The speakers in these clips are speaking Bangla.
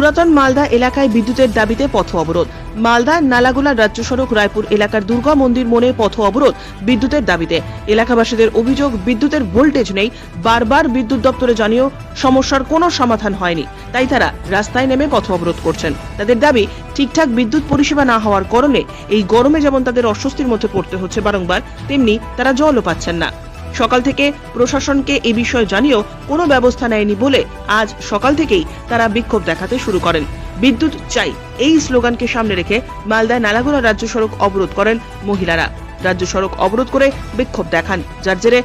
পুরাতন মালদা এলাকায় বিদ্যুতের দাবিতে পথ অবরোধ। মালদা নালাগোলা রাজ্য সড়ক রায়পুর এলাকার দুর্গা মন্দির মোড়ে পথ অবরোধ বিদ্যুতের দাবিতে। এলাকাবাসীদের অভিযোগ, বিদ্যুতের ভোল্টেজ নেই। বারবার বিদ্যুৎ দপ্তরে জানিয়েও সমস্যার কোনো সমাধান হয়নি। তাই তারা রাস্তায় নেমে পথ অবরোধ করছেন। তাদের দাবি, ঠিকঠাক বিদ্যুৎ পরিষেবা না হওয়ার কারণে এই গরমে যেমন তাদের অস্বস্তির মধ্যে পড়তে হচ্ছে বারংবার, তেমনি তারা জলও পাচ্ছেন না। সকাল থেকে প্রশাসনকে এ বিষয়ে জানিয়েও কোনো ব্যবস্থা নেয়নি বলে আজ সকাল থেকেই তারা বিক্ষোভ দেখাতে শুরু করেন। বিদ্যুৎ চাই, এই স্লোগানকে সামনে রেখে মালদায় নালাগোলা রাজ্য সড়ক অবরোধ করেন মহিলারা। রাজ্য সড়ক অবরোধ করে বিক্ষোভ দেখান, যার জেরে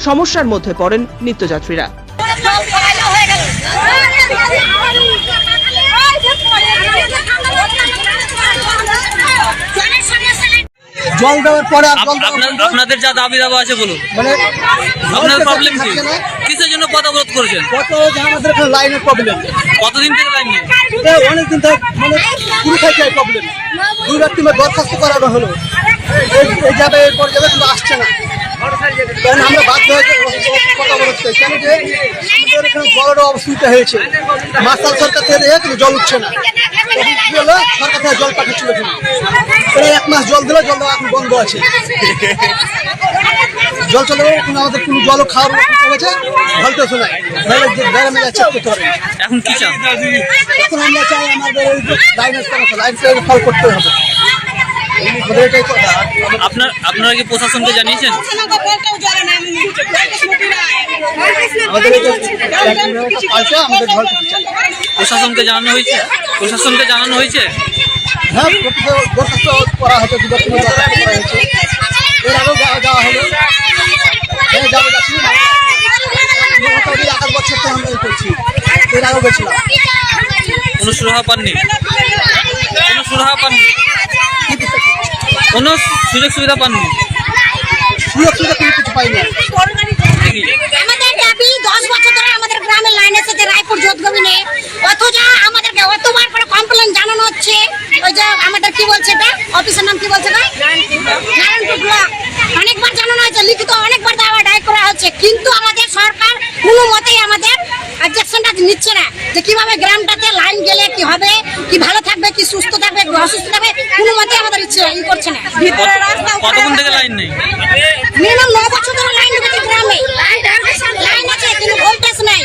সমস্যার মধ্যে পড়েন নিত্যযাত্রীরা। জল দেওয়ার পরে আপনাদের যা দাবি দাবা আছে বলুন। মানে আপনার প্রবলেম কি। কিসের জন্য পথ অবরোধ করেছেন? কত যে আমাদের এখানে লাইনের প্রবলেম কতদিন থেকে লাইন নেই অনেকদিন ধরে মানে শুরু থেকে প্রবলেম দুই তিনবার দরখাস্ত করানো হলো। এই- এই যাবে এরপর যাবে কিন্তু আসছে না। কারণ আমরা বাধ্য হয়ে কথা বলতে কেন যে আমাদের এখানে জলের অসুবিধা হয়েছে। মাসাল সরকার থেকে কিন্তু জল উঠছে না। হলো সরকার থেকে জল পাঠাচ্ছিল প্রায় এক মাস জল দিলে জল এখন বন্ধ আছে। জল চলে আমাদের কোনো জলও খাওয়ার মতো হয়ে গেছে ভলটেজ নাই। নাহলে যে গ্রামে যাচ্ছে করতে পারেন এখন কি চান এখন আমরা চাই আমাদের সমস্যা লাইন ফল করতে হবে। আপনার আপনারা কি প্রশাসনকে জানিয়েছেন? প্রশাসনকে জানানো হয়েছে? প্রশাসনকে জানানো হয়েছে? হ্যাঁ করা হয়েছে এর আগেও যাওয়া হলো যাব যাচ্ছি না মোটামুটি এক আধ বছর তো আমরা করছি এর আগেও গেছিলাম কোনো সুরাহা পাননি কোনো সুরাহা পাননি কোনো সুযোগ সুবিধা পাননি। সুযোগ সুবিধা কোনো কিছু পাই না দেখি আমাদের দাবি দশ বছর ধরে আমাদের গ্রামের লাইন এসেছে রায়পুর যোধগবিনে অথচ আমাদেরকে অতবার করে কমপ্লেন জানানো হচ্ছে। ওই যে আমাদের কি বলছে এটা? অফিসের নাম কি বলছে না নারায়ণপুর ব্লক। অনেকবার জানানো হয়েছে লিখিত অনেকবার দাওয়া ডাই করা হচ্ছে। কিন্তু আমাদের সরকার কোনো মতেই আমাদের অবজেকশনটা নিচ্ছে না। যে কীভাবে গ্রামটাতে লাইন গেলে কি হবে কি ভালো থাকবে কি সুস্থ থাকবে কি অসুস্থ থাকবে কোনো মতে আমাদের ইচ্ছে ই করছে না। কত- কতক্ষণ থেকে লাইন নেই? মিনিমাম ন বছর ধরে লাইন ঢুকেছে গ্রামে? লাইন আছে কিন্তু ভোল্টেজ নাই।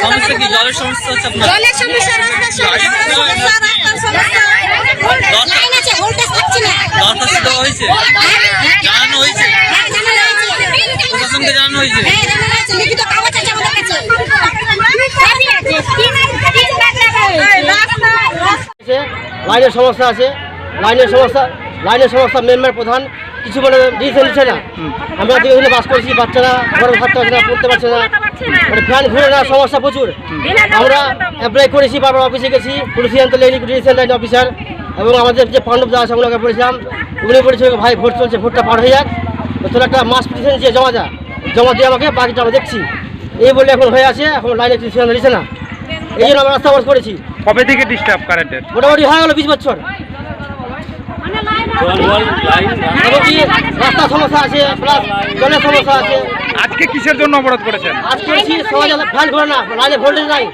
সমস্যা কি? জলের সমস্যা হচ্ছে আপনার? জলের সমস্যা রাস্তার সমস্যা রাস্তার সমস্যা। লাইন আছে ভোল্টেজ থাকছে না। দরখাস্ত দেওয়া হয়েছে? জানানো হয়েছে? হ্যাঁ, জানানো হয়েছে। প্রশাসনকে জানানো হয়েছে? হ্যাঁ, জানানো হয়েছে। লিখিত কাগজ আছে আমাদের কাছে। আছে লাইনের সমস্যা আছে, লাইনের সমস্যা লাইনের সমস্যা মেম্বার প্রধান, কিছু মানে ডিসিশন নিচ্ছে না। আমরা যে ওখানে বাস করছি, বাচ্চারা ঘরে থাকতে পারছে না, পড়তে পারছে না। মানে ফ্যান ঘুরে না, সমস্যা প্রচুর। আমরা অ্যাপ্লাই করেছি, বারবার অফিসে গেছি, পুলিশ সিদ্ধান্ত লেনি লাইন অফিসার এবং আমাদের যে পাণ্ডব দা আছে ওগুলোকে বলেছিলাম উনি বলেছিল ভাই, ভোট চলছে, ভোটটা পার হয়ে যাক। তো একটা মাস পিটিশন দিয়ে জমা যা জমা দিয়ে আমাকে বাকিটা আমরা দেখছি। এই বলে এখন হয়ে আছে, এখন লাইনে কিছু নিচ্ছে না। এই জন্য আমরা রাস্তা করেছি। কবে থেকে ডিস্টার্ব কারেন্টের মোটামুটি হয়ে গেল বিশ বছর। রাস্তা সমস্যা আছে প্লাস জলের সমস্যা আছে। আজকে কিসের জন্য অবরোধ করেছেন? আজকে না ভোল্টেজ নাই।